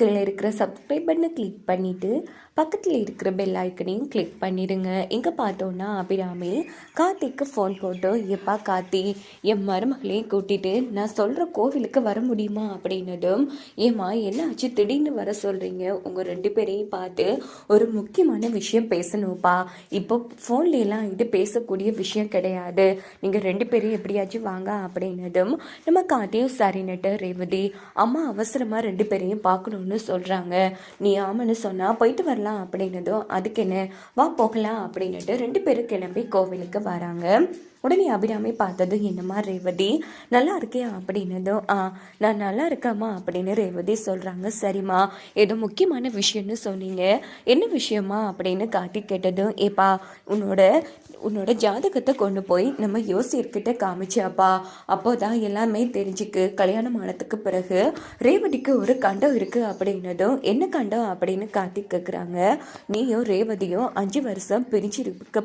கீழே இருக்கிற சப்ஸ்கிரைப் பட்டனை கிளிக் பண்ணிவிட்டு பக்கத்தில் இருக்கிற பெல் ஐக்கனையும் கிளிக் பண்ணிடுங்க இங்கே பார்த்தோன்னா அபிராமி கார்த்திக்கு ஃபோன் போட்டு எப்பா கார்த்தி என் மருமகளையும் கூட்டிகிட்டு நான் சொல்கிற கோவிலுக்கு வர முடியுமா? அப்படின்னதும் ஏம்மா என்ன ஆச்சு? திடீர்னு வர சொல்கிறீங்க உங்கள் ரெண்டு பேரையும் பார்த்து ஒரு முக்கியமான விஷயம் பேசணும்ப்பா. இப்போ ஃபோன்லேயெல்லாம் இது பேசக்கூடிய விஷயம் கிடையாது. நீங்கள் ரெண்டு பேரும் எப்படியாச்சும் வாங்க அப்படின்னதும் நம்ம கார்த்தியும் சரின்னுட்டு ரேவதி அம்மா அவசரமாக ரெண்டு பேரையும் பார்க்கணும்னு சொல்கிறாங்க நீ ஆமான்னு சொன்னால் போயிட்டு வரலாம் அப்படின்னதும் அதுக்கு என்ன? வா போகலாம் அப்படின்னுட்டு ரெண்டு பேரும் கிளம்பி கோவிலுக்கு வராங்க. உடனே அபிராமி பார்த்தது என்னம்மா ரேவதி? நல்லா இருக்கியா? அப்படின்னதும் ஆ நான் நல்லா இருக்கேம்மா அப்படின்னு ரேவதி சொல்கிறாங்க சரிம்மா ஏதோ முக்கியமான விஷயம்னு சொன்னீங்க. என்ன விஷயமா அப்படின்னு காட்டி கேட்டதும் ஏப்பா உன்னோட உன்னோட ஜாதகத்தை கொண்டு போய் நம்ம யோசியர்கிட்ட காமிச்சாப்பா அப்போ தான் எல்லாமே தெரிஞ்சுக்கு கல்யாணம் ஆனதுக்கு பிறகு ரேவதிக்கு ஒரு கண்டம் இருக்குது அப்படின்னதும் என்ன கண்டம்? அப்படின்னு காட்டி கேட்குறாங்க நீயும் ரேவதியும் அஞ்சு வருஷம் பிரிஞ்சு இருக்க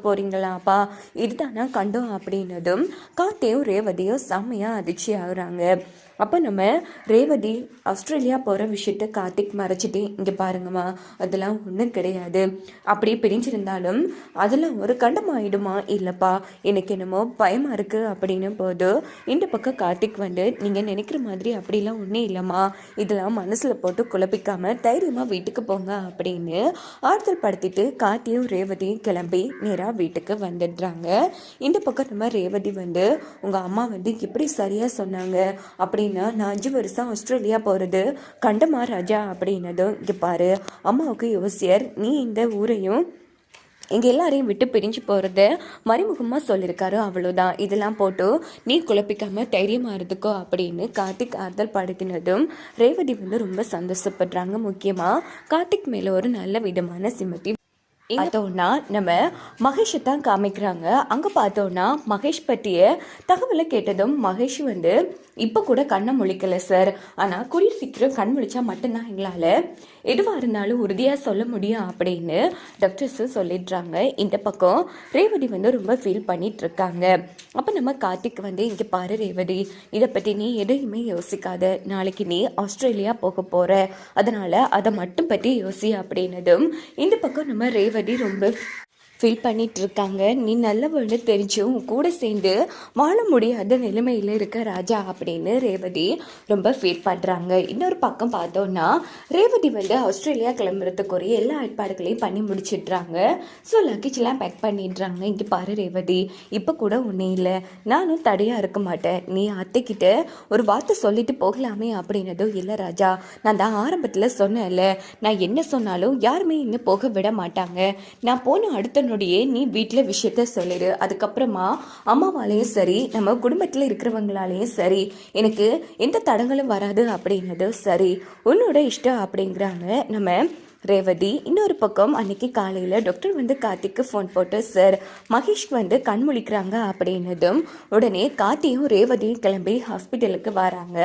இதுதானா கண்டம்? அப்படின்னதும் கார்த்தியும் ரேவதியும் செம்மையாக அதிர்ச்சி ஆகுறாங்க. அப்போ நம்ம ரேவதி ஆஸ்திரேலியா போகிற விஷயத்த கார்த்திக் மறைச்சிட்டு இங்கே பாருங்கம்மா அதெல்லாம் ஒன்றும் கிடையாது. அப்படியே பிரிஞ்சிருந்தாலும் அதெல்லாம் ஒரு கண்டம் ஆயிடுமா? இல்லைப்பா எனக்கு என்னமோ பயமாக இருக்குது அப்படின்னு போது இந்த பக்கம் கார்த்திக் வந்து நீங்கள் நினைக்கிற மாதிரி அப்படிலாம் ஒன்றும் இல்லைம்மா. இதெல்லாம் மனசில் போட்டு குழப்பிக்காமல் தைரியமாக வீட்டுக்கு போங்க அப்படின்னு ஆறுதல் படுத்திட்டு கார்த்தியும் ரேவதியும் கிளம்பி நேராக வீட்டுக்கு வந்துடுறாங்க. இந்த பக்கம் நம்ம ரேவதி வந்து உங்கள் அம்மா வந்து எப்படி சரியாக சொன்னாங்க அப்படின்னா நான் அஞ்சு வருஷம் ஆஸ்திரேலியா போகிறது கண்டமா ராஜா அப்படின்னதும் இங்கே பாரு. அம்மாவுக்கு யோசியர் நீ இந்த ஊரையும் எங்கள் எல்லாரையும் விட்டு பிரிஞ்சு போகிறத மறைமுகமாக சொல்லியிருக்காரு அவ்வளோதான் இதெல்லாம் போட்டு நீ குழப்பிக்காம தைரியமாக இருந்துக்கோ அப்படின்னு கார்த்திக் ஆறுதல் படுத்தினதும் ரேவதி வந்து ரொம்ப சந்தோஷப்படுறாங்க முக்கியமாக கார்த்திக் மேலே ஒரு நல்ல விதமான சிமத்தி பார்த்தோன்னா நம்ம மகேஷை தான் காமிக்கிறாங்க. அங்கே பார்த்தோன்னா மகேஷ் பற்றிய தகவலை கேட்டதும் மகேஷ் வந்து இப்போ கூட கண்ணை முழிக்கலை சார். ஆனால் கூடிய சீக்கிரம் கண் முழிச்சா மட்டும்தான் எங்களால் எதுவாக இருந்தாலும் உறுதியாக சொல்ல முடியும் அப்படின்னு டாக்டர்ஸு சொல்லிடுறாங்க. இந்த பக்கம் ரேவதி வந்து ரொம்ப ஃபீல் பண்ணிகிட்ருக்காங்க இருக்காங்க. அப்போ நம்ம கார்த்திக் வந்து இங்கே பாரு ரேவதி இதை பற்றி நீ எதையுமே யோசிக்காத. நாளைக்கு நீ ஆஸ்திரேலியா போக போகிற அதனால் அதை மட்டும் பற்றி யோசி அப்படின்னதும் இந்த பக்கம் நம்ம ரேவதி ரொம்ப ஃபீல் பண்ணிட்டு இருக்காங்க நீ நல்லவன்னு தெரிஞ்சும் உன் கூட சேர்ந்து வாழ முடியாத நிலைமையில் இருக்க ராஜா அப்படின்னு ரேவதி ரொம்ப ஃபீல் பண்ணுறாங்க இன்னொரு பக்கம் பார்த்தோன்னா ரேவதி வந்து ஆஸ்திரேலியா கிளம்புறதுக்குரிய எல்லா ஏற்பாடுகளையும் பண்ணி முடிச்சிடுறாங்க. ஸோ லக்கேஜ்லாம் பேக் பண்ணிடுறாங்க. இங்கே பாரு ரேவதி இப்போ கூட ஒன்றும் இல்லை. நானும் தடையாக இருக்க மாட்டேன். நீ அத்தைக்கிட்ட ஒரு வார்த்தை சொல்லிட்டு போகலாமே அப்படின்னதும் இல்லை ராஜா. நான் தான் ஆரம்பத்தில் சொன்னேன்ல. நான் என்ன சொன்னாலும் யாருமே இன்னும் போக விட மாட்டாங்க. நான் போன அடுத்த முன்னாடியே நீ வீட்டில் விஷயத்த சொல்லிடு அதுக்கப்புறமா அம்மாவாலேயும் சரி நம்ம குடும்பத்தில் இருக்கிறவங்களாலேயும் சரி எனக்கு எந்த தடங்களும் வராது அப்படிங்கிறது சரி. உன்னோட இஷ்டம் அப்படிங்கிறாங்க. நம்ம ரேவதி. இன்னொரு பக்கம் அன்னைக்கு காலையில் டாக்டர் வந்து கார்த்திக்கு ஃபோன் போட்டு சார் மகேஷ் வந்து கண் முழிக்கிறாங்க அப்படின்னதும் உடனே கார்த்தியும் ரேவதியும் கிளம்பி ஹாஸ்பிட்டலுக்கு வராங்க.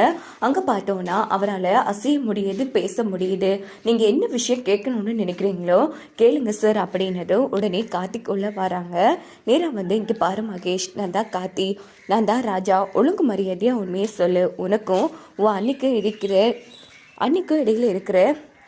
அங்கே பார்த்தோன்னா அவரால் அசைய முடியுது பேச முடியுது. நீங்கள் என்ன விஷயம் கேட்கணும்னு நினைக்கிறீங்களோ கேளுங்க சார் அப்படின்னதும் உடனே கார்த்திக் உள்ளே வராங்க. நேராக வந்து இங்கே பாரு மகேஷ் நான் தான் கார்த்தி. நான் தான் ராஜா. ஒழுங்கு மரியாதையாக உண்மையை சொல்லு. உனக்கும் உன் அன்னைக்கு இருக்கிற அன்னைக்கும் இடையில் இருக்கிற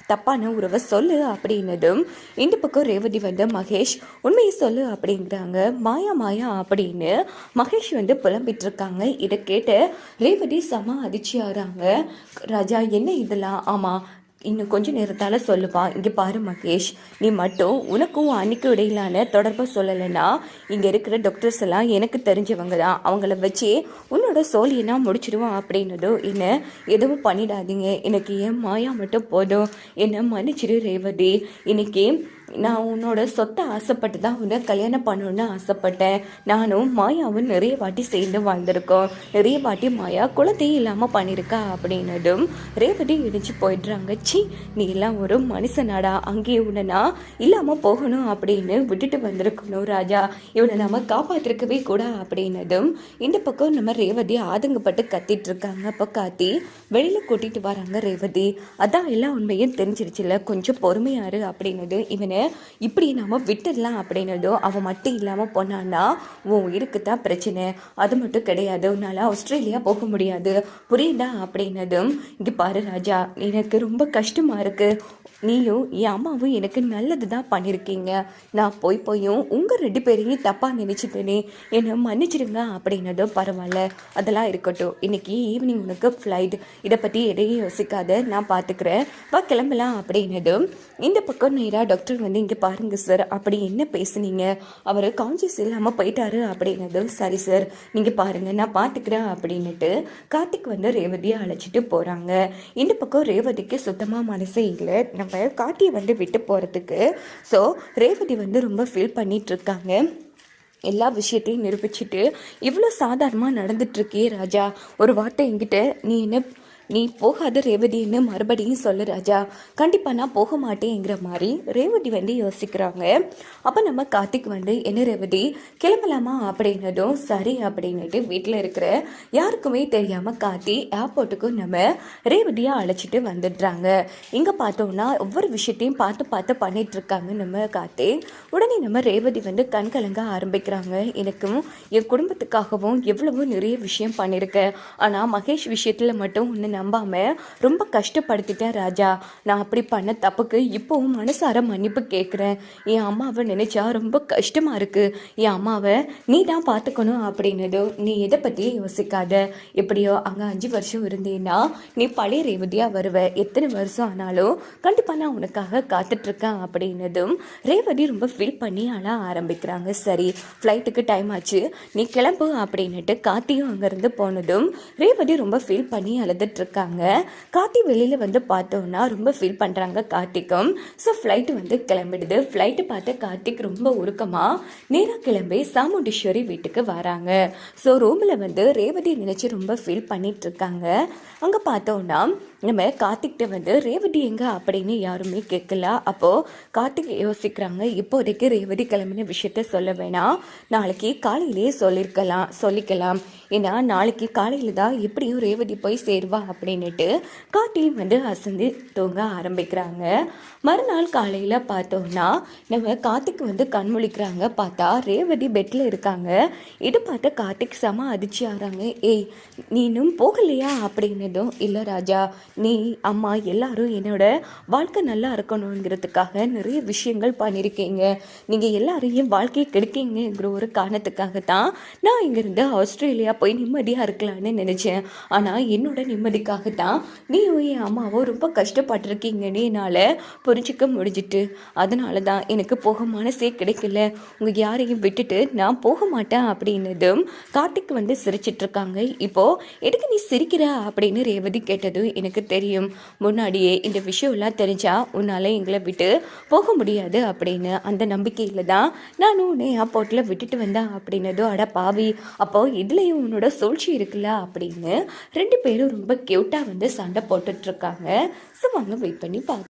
தப்பான உறவை சொல்லு அப்படின்னதும் இந்த பக்கம் ரேவதி வந்து மகேஷ் உண்மையை சொல்லு அப்படிங்கிறாங்க. மாயா மாயா அப்படின்னு மகேஷ் வந்து புலம்பிட்டு இருக்காங்க இதை கேட்டு ரேவதி செம அதிர்ச்சி ஆகிறாங்க ராஜா என்ன இதெல்லாம்? ஆமாம் இன்னும் கொஞ்சம் நேரத்தால் சொல்லுப்பா இங்கே பாரு மகேஷ் நீ மட்டும் உனக்கும் அன்னைக்கும் இடையிலான தொடர்பை சொல்லலைன்னா இங்கே இருக்கிற டாக்டர்ஸ் எல்லாம் எனக்கு தெரிஞ்சவங்க தான். அவங்கள வச்சு உன்னோட சோழியனா முடிச்சிடுவான் அப்படின்னதும் என்ன எதுவும் பண்ணிடாதீங்க. எனக்கு ஏன் மாயா மட்டும் போதும். என்னை மன்னிச்சிடு ரேவதி. இன்னைக்கு நான் உன்னோட சொத்தை ஆசைப்பட்டு தான் உன்னை கல்யாணம் பண்ணணும்னு ஆசைப்பட்டேன். நானும் மாயாவும் நிறைய வாட்டி சேர்ந்து வாழ்ந்திருக்கோம். நிறைய வாட்டி மாயா குழந்தையும் இல்லாமல் பண்ணியிருக்கா அப்படின்னதும் ரேவதி இடிச்சு போயிடுறாங்க. சி நீ எல்லாம் ஒரு மனுஷனாடா. அங்கேயே உடனா இல்லாமல் போகணும் அப்படின்னு விட்டுட்டு வந்திருக்கணும் ராஜா. இவனை நம்ம காப்பாத்திருக்கவே கூட அப்படின்னதும் இந்த பக்கம் நம்ம ரேவதி ஆதங்கப்பட்டு கத்திட்டு இருக்காங்க அப்போ காத்தி வெளியில் கூட்டிட்டு வராங்க ரேவதி. அதான் எல்லா உண்மையும் தெரிஞ்சிருச்சுல. கொஞ்சம் பொறுமையாரு அப்படின்னது இவனை இப்படி நம்ம விட்டுடலாம் அப்படின்னதும் அவன் மட்டும் இல்லாமல் போனான்னா உன் உயிருக்கு தான் பிரச்சனை. அது மட்டும் கிடையாது. உன்னால் ஆஸ்திரேலியா போக முடியாது. புரியுதா? அப்படின்னதும் இங்கே பாரு ராஜா எனக்கு ரொம்ப கஷ்டமாக இருக்குது நீயும் என் அம்மாவும் எனக்கு நல்லது தான் பண்ணியிருக்கீங்க நான் போய் போயும் உங்கள் ரெண்டு பேரையும் தப்பாக நினச்சிட்டேனே. என்னை மன்னிச்சிடுங்க அப்படின்னதும் பரவாயில்ல. அதெல்லாம் இருக்கட்டும். இன்னைக்கு ஈவினிங் உனக்கு ஃப்ளைட் இதை பற்றி எதையும் யோசிக்காத. நான் பார்த்துக்கிறேன் வா கிளம்பலாம் அப்படின்னதும் இந்த பக்கம் நேராக டாக்டர் வந்து இங்கே பாருங்க சார் அப்படி என்ன பேசுனீங்க? அவர் கான்சியஸ் இல்லாமல் போயிட்டாரு அப்படின்னதும் சரி சார் நீங்கள் பாருங்கள் நான் பார்த்துக்கிறேன் அப்படின்னுட்டு கார்த்திக் வந்து ரேவதியை அழைச்சிட்டு போகிறாங்க இந்த பக்கம் ரேவதிக்கு சுத்தமாக மனசே இல்லை. நம்ம கார்த்தியை வந்து விட்டு போகிறதுக்கு ஸோ ரேவதி வந்து ரொம்ப ஃபீல் பண்ணிகிட்ருக்காங்க எல்லா விஷயத்தையும் நிரூபிச்சுட்டு இவ்வளோ சாதாரணமாக நடந்துட்டுருக்கே ராஜா. ஒரு வார்த்தை என்கிட்ட நீ என்ன நீ போகாத ரேவதின்னு மறுபடியும் சொல்லு ராஜா. கண்டிப்பாக நான் போக மாட்டேங்கிற மாதிரி ரேவதி வந்து யோசிக்கிறாங்க. அப்போ நம்ம கார்த்திக் வந்து என்ன ரேவதி கிளம்பலாமா? அப்படின்னதும் சரி அப்படின்னுட்டு வீட்டில் இருக்கிற யாருக்குமே தெரியாமல் கார்த்தி ஏர்போர்ட்டுக்கு நம்ம ரேவதியாக அழைச்சிட்டு வந்துடுறாங்க. இங்கே பார்த்தோம்னா ஒவ்வொரு விஷயத்தையும் பார்த்து பார்த்து பண்ணிட்டு இருக்காங்க நம்ம கார்த்தி. உடனே நம்ம ரேவதி வந்து கண் கலங்க ஆரம்பிக்கிறாங்க. எனக்கும் என் குடும்பத்துக்காகவும் எவ்வளவோ நிறைய விஷயம் பண்ணியிருக்கேன் ஆனால் மகேஷ் விஷயத்தில் மட்டும் ஒன்று நம்பாமல் ரொம்ப கஷ்டப்படுத்திட்டேன் ராஜா. நான் அப்படி பண்ண தப்புக்கு இப்போவும் மனசார மன்னிப்பு கேட்குறேன் என் அம்மாவை நினச்சா ரொம்ப கஷ்டமாக இருக்குது என் அம்மாவை நீ தான் பார்த்துக்கணும் அப்படின்னதோ நீ எதை பற்றியும் யோசிக்காத. எப்படியோ அங்கே அஞ்சு வருஷம் இருந்தேன்னா நீ பழைய ரேவதியாக வருவ. எத்தனை வருஷம் ஆனாலும் கண்டிப்பாக நான் உனக்காக காத்துட்ருக்கேன் அப்படின்னதும் ரேவதி ரொம்ப ஃபீல் பண்ணி அழ ஆரம்பிக்கிறாங்க. சரி ஃப்ளைட்டுக்கு டைம் ஆச்சு. நீ கிளம்பு அப்படின்னுட்டு காத்தியும் அங்கேருந்து போனதும் ரேவதி ரொம்ப ஃபீல் பண்ணி அழுதுட்டு இருக்காங்க. கார்த்தி வெளியில் வந்து பார்த்தோன்னா ரொம்ப ஃபீல் பண்ணுறாங்க கார்த்திக்கும். ஸோ ஃப்ளைட்டு வந்து கிளம்பிடுது. ஃப்ளைட்டு பார்த்து கார்த்திக் ரொம்ப உருக்கமாக நேராக கிளம்பி சாமுண்டீஸ்வரி வீட்டுக்கு வராங்க. ஸோ ரூமில் வந்து ரேவதி நினச்சி ரொம்ப ஃபீல் பண்ணிகிட்ருக்காங்க அங்கே பார்த்தோன்னா நம்ம கார்த்திக்கிட்ட வந்து ரேவதி எங்க? அப்படின்னு யாருமே கேட்கல அப்போது கார்த்திக் யோசிக்கிறாங்க இப்போதைக்கு ரேவதி கிளம்பின விஷயத்த சொல்ல வேணாம். நாளைக்கு காலையிலேயே சொல்லியிருக்கலாம் சொல்லிக்கலாம். ஏன்னா நாளைக்கு காலையில் தான் எப்படியும் ரேவதி போய் சேருவா அப்படின்னுட்டு கார்த்தியும் வந்து அசந்து தூங்க ஆரம்பிக்கிறாங்க. மறுநாள் காலையில் பார்த்தோம்னா நம்ம கார்த்திக் வந்து கண் முழிக்கிறாங்க. பார்த்தா ரேவதி பெட்டில் இருக்காங்க. இது பார்த்து கார்த்திக் செம அதிர்ச்சி ஆகிறாங்க ஏய் நீனும் போகலையா? அப்படின்னதும் இல்லை ராஜா. நீ அம்மா எல்லாரும் என்னோட வாழ்க்கை நல்லா இருக்கணுங்கிறதுக்காக நிறைய விஷயங்கள் பண்ணியிருக்கீங்க நீங்கள் எல்லாரும் என் வாழ்க்கையை கெடுக்கீங்கிற ஒரு காரணத்துக்காக தான் நான் இங்கேருந்து ஆஸ்திரேலியா போய் நிம்மதியாக இருக்கலான்னு நினச்சேன். ஆனால் என்னோட நிம்மதிக்காக தான் நீயும் என் அம்மாவும் ரொம்ப கஷ்டப்பட்டிருக்கீங்கன்னு என்னால் புரிஞ்சிக்க முடிஞ்சிட்டு. அதனால தான் எனக்கு போக மனசே கிடைக்கல. உங்கள் யாரையும் விட்டுட்டு நான் போக மாட்டேன் அப்படின்னதும் கார்த்திக் வந்து சிரிச்சிட்ருக்காங்க இப்போது எதுக்கு நீ சிரிக்கிற? அப்படின்னு ரேவதி கேட்டதும் எனக்கு தெரியும். முன்னாடியே இந்த விஷயம்லாம் தெரிஞ்சால் உன்னால் எங்களை விட்டு போக முடியாது அப்படின்னு அந்த நம்பிக்கையில் தான் நான் உன்னை ஏர்போர்ட்டில் விட்டுட்டு வந்தேன் அப்படின்னதும் அட பாவி அப்போ இதுலேயும் உன்னோட சூழ்ச்சி இருக்குல்ல அப்படின்னு ரெண்டு பேரும் ரொம்ப க்யூட்டாக வந்து சண்டை போட்டுட்ருக்காங்க ஸோ வாங்க வெயிட் பண்ணி பார்க்கலாம்